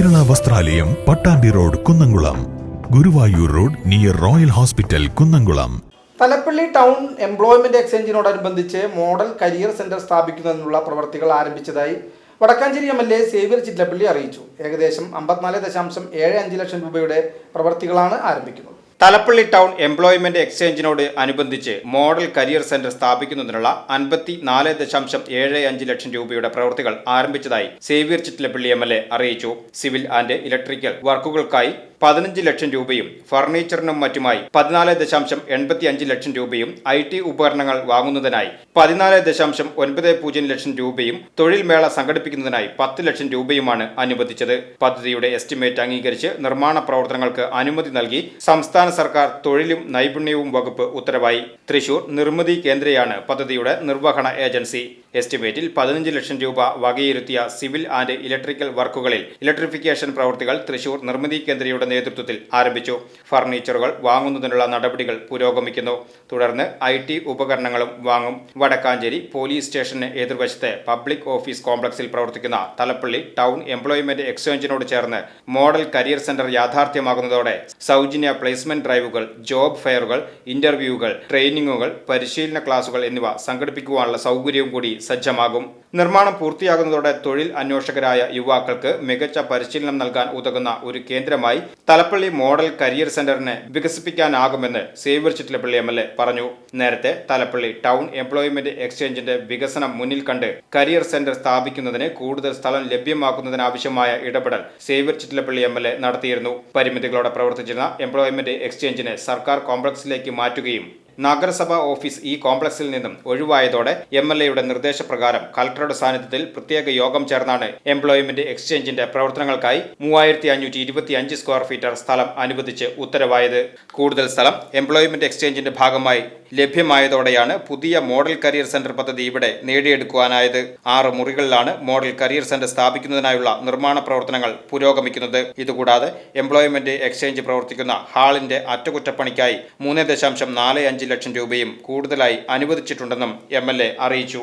വസ്ത്രാലയം Pattambi road Kunnamkulam. Guruvayur road near royal hospital Kunnamkulam. Thalappilly town employment എക്സ്ചേഞ്ചിനോടനുബന്ധിച്ച് model career centre സ്ഥാപിക്കുന്നതിനുള്ള പ്രവർത്തികൾ ആരംഭിച്ചതായി Vadakkanchery M L A Xavier Chittilappilly അറിയിച്ചു. ഏകദേശം അമ്പത്തിനാല് ദശാംശം ഏഴ് അഞ്ച് ലക്ഷം രൂപയുടെ പ്രവർത്തികളാണ് ആരംഭിക്കുന്നത്. തലപ്പള്ളി ടൗൺ എംപ്ലോയ്മെന്റ് എക്സ്ചേഞ്ചിനോട് അനുബന്ധിച്ച് മോഡൽ കരിയർ സെന്റർ സ്ഥാപിക്കുന്നതിനുള്ള അൻപത്തി നാല് ദശാംശം ഏഴ് അഞ്ച് ലക്ഷം രൂപയുടെ പ്രവൃത്തികൾ ആരംഭിച്ചതായി Xavier Chittilappilly M L A അറിയിച്ചു. സിവിൽ ആൻഡ് ഇലക്ട്രിക്കൽ വർക്കുകൾക്കായി പതിനഞ്ച് ലക്ഷം രൂപയും ഫർണിച്ചറിനും മറ്റുമായി പതിനാല് ദശാംശം എൺപത്തി അഞ്ച് ലക്ഷം രൂപയും ഐ ടി ഉപകരണങ്ങൾ വാങ്ങുന്നതിനായി പതിനാല് ദശാംശം ഒൻപത് പൂജ്യം ലക്ഷം രൂപയും തൊഴിൽ മേള സംഘടിപ്പിക്കുന്നതിനായി പത്ത് ലക്ഷം രൂപയുമാണ് അനുവദിച്ചത്. പദ്ധതിയുടെ എസ്റ്റിമേറ്റ് അംഗീകരിച്ച് നിർമ്മാണ പ്രവർത്തനങ്ങൾക്ക് അനുമതി നൽകി സംസ്ഥാന സർക്കാർ തൊഴിലും നൈപുണ്യവും വകുപ്പ് ഉത്തരവായി. തൃശൂർ നിർമ്മിതി കേന്ദ്രയാണ് പദ്ധതിയുടെ നിർവഹണ ഏജൻസി. എസ്റ്റിമേറ്റിൽ പതിനഞ്ച് ലക്ഷം രൂപ വകയിരുത്തിയ സിവിൽ ആൻഡ് ഇലക്ട്രിക്കൽ വർക്കുകളിൽ ഇലക്ട്രിഫിക്കേഷൻ പ്രവൃത്തികൾ തൃശൂർ നിർമ്മിതി കേന്ദ്രയുടെ നേതൃത്വത്തിൽ ആരംഭിച്ചു. ഫർണിച്ചറുകൾ വാങ്ങുന്നതിനുള്ള നടപടികൾ പുരോഗമിക്കുന്നു. തുടർന്ന് ഐ ടി ഉപകരണങ്ങളും വാങ്ങും. വടക്കാഞ്ചേരി പോലീസ് സ്റ്റേഷന് എതിർവശത്തെ പബ്ലിക് ഓഫീസ് കോംപ്ലക്സിൽ പ്രവർത്തിക്കുന്ന തലപ്പള്ളി ടൗൺ എംപ്ലോയ്മെന്റ് എക്സ്ചേഞ്ചിനോട് ചേർന്ന് മോഡൽ കരിയർ സെന്റർ യാഥാർത്ഥ്യമാകുന്നതോടെ സൗജന്യ പ്ലേസ്മെന്റ് ഡ്രൈവുകൾ ജോബ് ഫെയറുകൾ ഇന്റർവ്യൂകൾ ട്രെയിനിങ്ങുകൾ പരിശീലന ക്ലാസുകൾ എന്നിവ സംഘടിപ്പിക്കുവാനുള്ള സൗകര്യവും കൂടി സജ്ജമാകും. നിർമ്മാണം പൂർത്തിയാകുന്നതോടെ തൊഴിൽ അന്വേഷകരായ യുവാക്കൾക്ക് മികച്ച പരിശീലനം നൽകാൻ ഉതകുന്ന ഒരു കേന്ദ്രമായി തലപ്പള്ളി മോഡൽ കരിയർ സെന്ററിനെ വികസിപ്പിക്കാനാകുമെന്ന് Xavier Chittilappilly M L A പറഞ്ഞു. നേരത്തെ തലപ്പള്ളി ടൗൺ എംപ്ലോയ്മെന്റ് എക്സ്ചേഞ്ചിന്റെ വികസനം മുന്നിൽ കണ്ട് കരിയർ സെന്റർ സ്ഥാപിക്കുന്നതിന് കൂടുതൽ സ്ഥലം ലഭ്യമാക്കുന്നതിനാവശ്യമായ ഇടപെടൽ Xavier Chittilappilly M L A നടത്തിയിരുന്നു. പരിമിതികളോടെ പ്രവർത്തിച്ചിരുന്ന എംപ്ലോയ്മെന്റ് എക്സ്ചേഞ്ചിനെ സർക്കാർ കോംപ്ലക്സിലേക്ക് മാറ്റുകയും നഗരസഭാ ഓഫീസ് ഈ കോംപ്ലക്സിൽ നിന്നും ഒഴിവായതോടെ എം എൽ എയുടെ നിർദ്ദേശപ്രകാരം കളക്ടറുടെ സാന്നിധ്യത്തിൽ പ്രത്യേക യോഗം ചേർന്നാണ് എംപ്ലോയ്മെന്റ് എക്സ്ചേഞ്ചിന്റെ പ്രവർത്തനങ്ങൾക്കായി മൂവായിരത്തി അഞ്ഞൂറ്റി ഇരുപത്തി അഞ്ച് സ്ക്വയർ ഫീറ്റർ സ്ഥലം അനുവദിച്ച് ഉത്തരവായത്. കൂടുതൽ സ്ഥലം എംപ്ലോയ്മെന്റ് എക്സ്ചേഞ്ചിന്റെ ഭാഗമായി ലഭ്യമായതോടെയാണ് പുതിയ മോഡൽ കരിയർ സെന്റർ പദ്ധതി ഇവിടെ നേടിയെടുക്കുവാനായത്. ആറ് മുറികളിലാണ് മോഡൽ കരിയർ സെന്റർ സ്ഥാപിക്കുന്നതിനായുള്ള നിർമ്മാണ പ്രവർത്തനങ്ങൾ പുരോഗമിക്കുന്നത്. ഇതുകൂടാതെ എംപ്ലോയ്മെന്റ് എക്സ്ചേഞ്ച് പ്രവർത്തിക്കുന്ന ഹാളിന്റെ അറ്റകുറ്റപ്പണിക്കായി മൂന്ന് ദശാംശം നാല് അഞ്ച് ലക്ഷം രൂപയും കൂടുതലായി അനുവദിച്ചിട്ടുണ്ടെന്നും എം അറിയിച്ചു.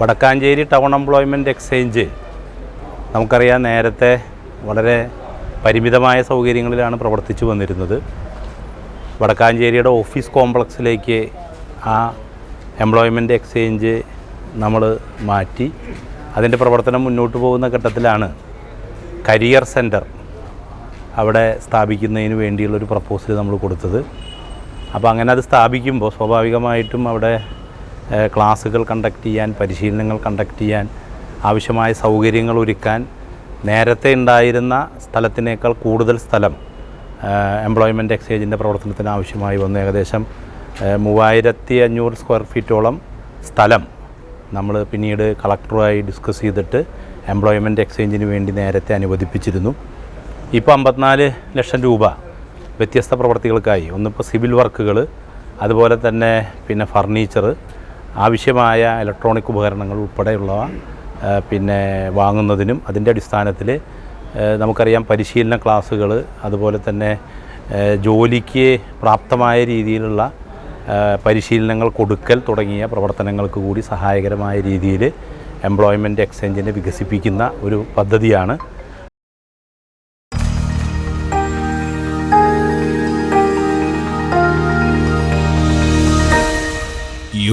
വടക്കാഞ്ചേരി ടൗൺ എംപ്ലോയ്മെന്റ് എക്സ്ചേഞ്ച് നമുക്കറിയാം നേരത്തെ വളരെ പരിമിതമായ സൗകര്യങ്ങളിലാണ് പ്രവർത്തിച്ചു വന്നിരുന്നത്. വടക്കാഞ്ചേരിയുടെ ഓഫീസ് കോംപ്ലക്സിലേക്ക് ആ എംപ്ലോയ്മെന്റ് എക്സ്ചേഞ്ച് നമ്മൾ മാറ്റി. അതിന്റെ പ്രവർത്തനം മുന്നോട്ട് പോകുന്ന ഘട്ടത്തിലാണ് കരിയർ സെന്റർ അവിടെ സ്ഥാപിക്കുന്നതിന് വേണ്ടിയുള്ളൊരു പ്രപ്പോസൽ നമ്മൾ കൊടുത്തത്. അപ്പോൾ അങ്ങനെ അത് സ്ഥാപിക്കുമ്പോൾ സ്വാഭാവികമായിട്ടും അവിടെ ക്ലാസ്സുകൾ കണ്ടക്ട് ചെയ്യാൻ പരിശീലനങ്ങൾ കണ്ടക്ട് ചെയ്യാൻ ആവശ്യമായ സൗകര്യങ്ങൾ ഒരുക്കാൻ നേരത്തെ ഉണ്ടായിരുന്ന സ്ഥലത്തിനേക്കാൾ കൂടുതൽ സ്ഥലം എംപ്ലോയ്മെന്റ് എക്സ്ചേഞ്ചിന്റെ പ്രവർത്തനത്തിന് ആവശ്യമായി വന്നു. ഏകദേശം മൂവായിരത്തി അഞ്ഞൂറ് സ്ക്വയർ ഫീറ്റോളം സ്ഥലം നമ്മൾ പിന്നീട് കളക്ടറുമായി ഡിസ്കസ് ചെയ്തിട്ട് എംപ്ലോയ്മെന്റ് എക്സ്ചേഞ്ചിന് വേണ്ടി നേരത്തെ അനുവദിപ്പിച്ചിരുന്നു. ഇപ്പോൾ അമ്പത്തിനാല് ലക്ഷം രൂപ വ്യത്യസ്ത പ്രവർത്തികൾക്കായി. ഒന്നിപ്പോൾ സിവിൽ വർക്കുകൾ അതുപോലെ തന്നെ പിന്നെ ഫർണിച്ചർ ആവശ്യമായ ഇലക്ട്രോണിക് ഉപകരണങ്ങൾ ഉൾപ്പെടെയുള്ളവ പിന്നെ വാങ്ങുന്നതിനും അതിന്റെ അടിസ്ഥാനത്തിൽ നമുക്കറിയാം പരിശീലന ക്ലാസ്സുകൾ അതുപോലെ തന്നെ ജോലിക്ക് പ്രാപ്തമായ രീതിയിലുള്ള പരിശീലനങ്ങൾ കൊടുക്കൽ തുടങ്ങിയ പ്രവർത്തനങ്ങൾക്ക് കൂടി സഹായകരമായ രീതിയിൽ എംപ്ലോയ്മെന്റ് എക്സ്ചേഞ്ചിനെ വികസിപ്പിക്കുന്ന ഒരു പദ്ധതിയാണ്